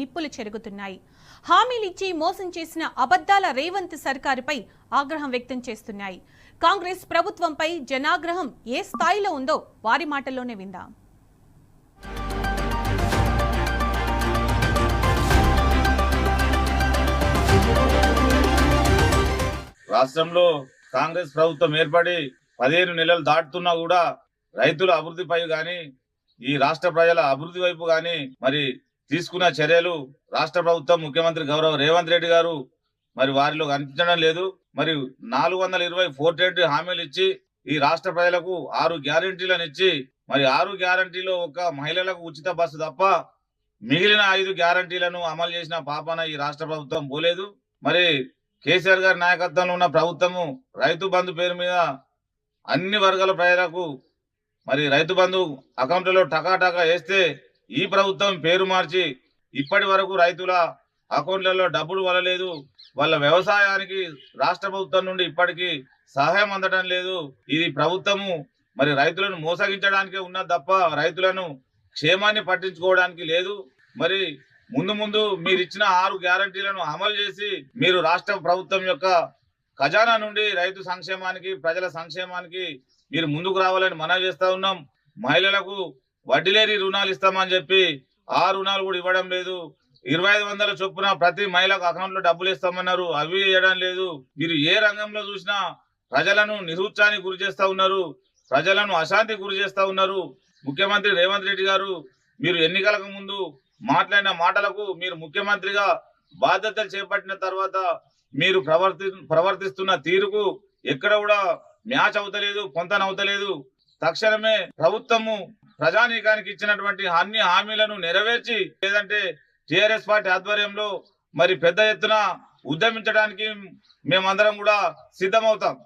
నిప్పులు చెరుగుతున్నాయి. హామీలిచ్చి మోసం చేసిన అబద్ధాల రేవంత్ సర్కారుపై ఆగ్రహం వ్యక్తం చేస్తున్నాయి. కాంగ్రెస్ ప్రభుత్వంపై జనాగ్రహం ఏ స్థాయిలో ఉందో వారి మాటల్లోనే విందాం. రాష్ట్రంలో కాంగ్రెస్ ప్రభుత్వం ఏర్పడి పదిహేను నెలలు దాటుతున్నా కూడా రైతుల అభివృద్ధిపై గాని ఈ రాష్ట్ర ప్రజల అభివృద్ధి వైపు గాని మరి తీసుకున్న చర్యలు రాష్ట్ర ప్రభుత్వం ముఖ్యమంత్రి గౌరవ రేవంత్ రెడ్డి గారు మరి వారిలో కనిపించడం లేదు. మరి నాలుగు వందల ఇరవై ఫోర్ ట్రేడ్ హామీలు ఇచ్చి ఈ రాష్ట్ర ప్రజలకు ఆరు గ్యారంటీలను ఇచ్చి మరి ఆరు గ్యారంటీలో ఒక మహిళలకు ఉచిత బస్సు తప్ప మిగిలిన ఐదు గ్యారంటీలను అమలు చేసిన పాపన ఈ రాష్ట్ర ప్రభుత్వం పోలేదు. మరి కేసీఆర్ గారి నాయకత్వంలో ఉన్న ప్రభుత్వము రైతు బంధు పేరు మీద అన్ని వర్గాల ప్రజలకు మరి రైతు బంధు అకౌంట్లలో టకాటకా వేస్తే ఈ ప్రభుత్వం పేరు మార్చి ఇప్పటి వరకు రైతుల అకౌంట్లలో డబ్బులు వలలేదు. వాళ్ళ వ్యవసాయానికి రాష్ట్ర ప్రభుత్వం నుండి ఇప్పటికీ సహాయం అందడం లేదు. ఇది ప్రభుత్వము. మరి రైతులను మోసగించడానికే ఉన్న తప్ప రైతులను క్షేమాన్ని పట్టించుకోవడానికి లేదు. మరి ముందు ముందు మీరు ఇచ్చిన ఆరు గ్యారంటీలను అమలు చేసి మీరు రాష్ట్ర ప్రభుత్వం యొక్క ఖజానా నుండి రైతు సంక్షేమానికి ప్రజల సంక్షేమానికి మీరు ముందుకు రావాలని మనవి చేస్తా ఉన్నాం. మహిళలకు వడ్డీ లేని రుణాలు ఇస్తామని చెప్పి ఆ రుణాలు కూడా ఇవ్వడం లేదు. ఇరవై ఐదు వందల చొప్పున ప్రతి మహిళకు అకౌంట్లో డబ్బులు ఇస్తామన్నారు. అవి ఇవ్వడం లేదు. మీరు ఏ రంగంలో చూసినా ప్రజలను నిరుత్సాహానికి గురి చేస్తా ఉన్నారు. ప్రజలను అశాంతికి గురి చేస్తా ఉన్నారు. ముఖ్యమంత్రి రేవంత్ రెడ్డి గారు మీరు ఎన్నికలకు ముందు మాట్లాడిన మాటలకు మీరు ముఖ్యమంత్రిగా బాధ్యతలు చేపట్టిన తర్వాత మీరు ప్రవర్తి ప్రవర్తిస్తున్న తీరుకు ఎక్కడ కూడా మ్యాచ్ అవుతలేదు పొంతనవుతలేదు తక్షణమే ప్రభుత్వము ప్రజానీకానికి ఇచ్చినటువంటి అన్ని హామీలను నెరవేర్చి లేదంటే టిఆర్ఎస్ పార్టీ ఆధ్వర్యంలో మరి పెద్ద ఎత్తున ఉద్యమించడానికి మేమందరం కూడా సిద్ధమవుతాం.